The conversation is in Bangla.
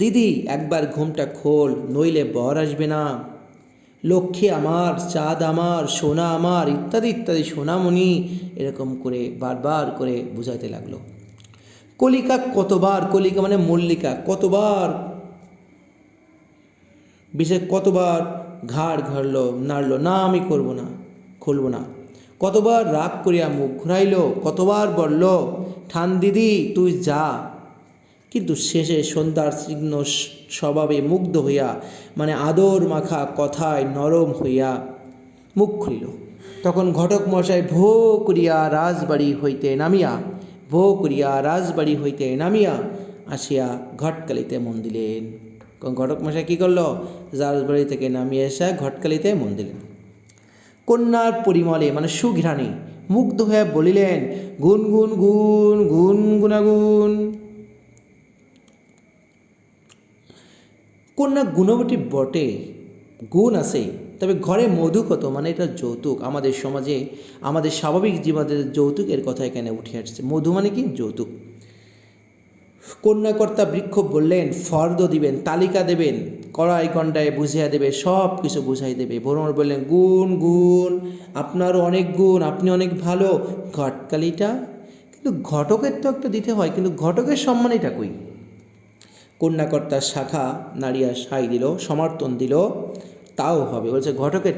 দিদি, একবার ঘুমটা খোল, নইলে বর আসবে না। লক্ষ্মী আমার, চাঁদ আমার, সোনা আমার, ইত্যাদি ইত্যাদি, সোনামণি, এরকম করে বারবার করে বোঝাতে লাগল। কলিকা কতবার, কলিকা মানে মল্লিকা, কতবার, বিশেষ কতবার ঘাড় ঘাড়ল, নাড়ল, না আমি করব না, খুলব না। কতবার রাগ করিয়া মুখ ঘুরাইল, কতবার বলল, ঠান দিদি, তুই যা। কিন্তু শেষে সন্ধ্যার তীক্ষ্ণ স্বভাবে মুগ্ধ হইয়া মানে আদর মাখা কথায় নরম হইয়া মুখ খুলিল। তখন ঘটক মশাই ভো করিয়া রাজবাড়ি হইতে নামিয়া, ভো করিয়া রাজবাড়ি হইতে নামিয়া আসিয়া ঘটকালিতে মন দিলেন। ঘটক মশাই কী করল? রাজবাড়ি থেকে নামিয়ে এসে ঘটকালিতে মন দিলেন। কন্যার পরিমলে মানে সুঘ্রাণে মুগ্ধ হয়ে বলিলেন গুন গুন গুন গুন কন্যা গুণবতী বটে, গুণ আছে, তবে ঘরে মধু কত মানে এটা যৌতুক। আমাদের সমাজে, আমাদের স্বাভাবিক জীবনে যৌতুকের কথা এখানে উঠে আসছে। মধু মানে কি? যৌতুক। কন্যাকর্তা বৃক্ষ বললেন, ফর্দ দিবেন, তালিকা দেবেন, কড়াই গন্ডায় বুঝিয়া দেবে, সব কিছু বুঝাই দেবে। ভ্রমণ বললেন, গুণ গুণ, আপনারও অনেক গুণ, আপনি অনেক ভালো। ঘটকালিটা, কিন্তু ঘটকের তো একটা দিতে হয়, কিন্তু ঘটকের সম্মান এটা কই? কন্যাকর্তার শাখা নাড়িয়া সাই দিল সমর্থন দিল তাও হবে। বলছে ঘটকের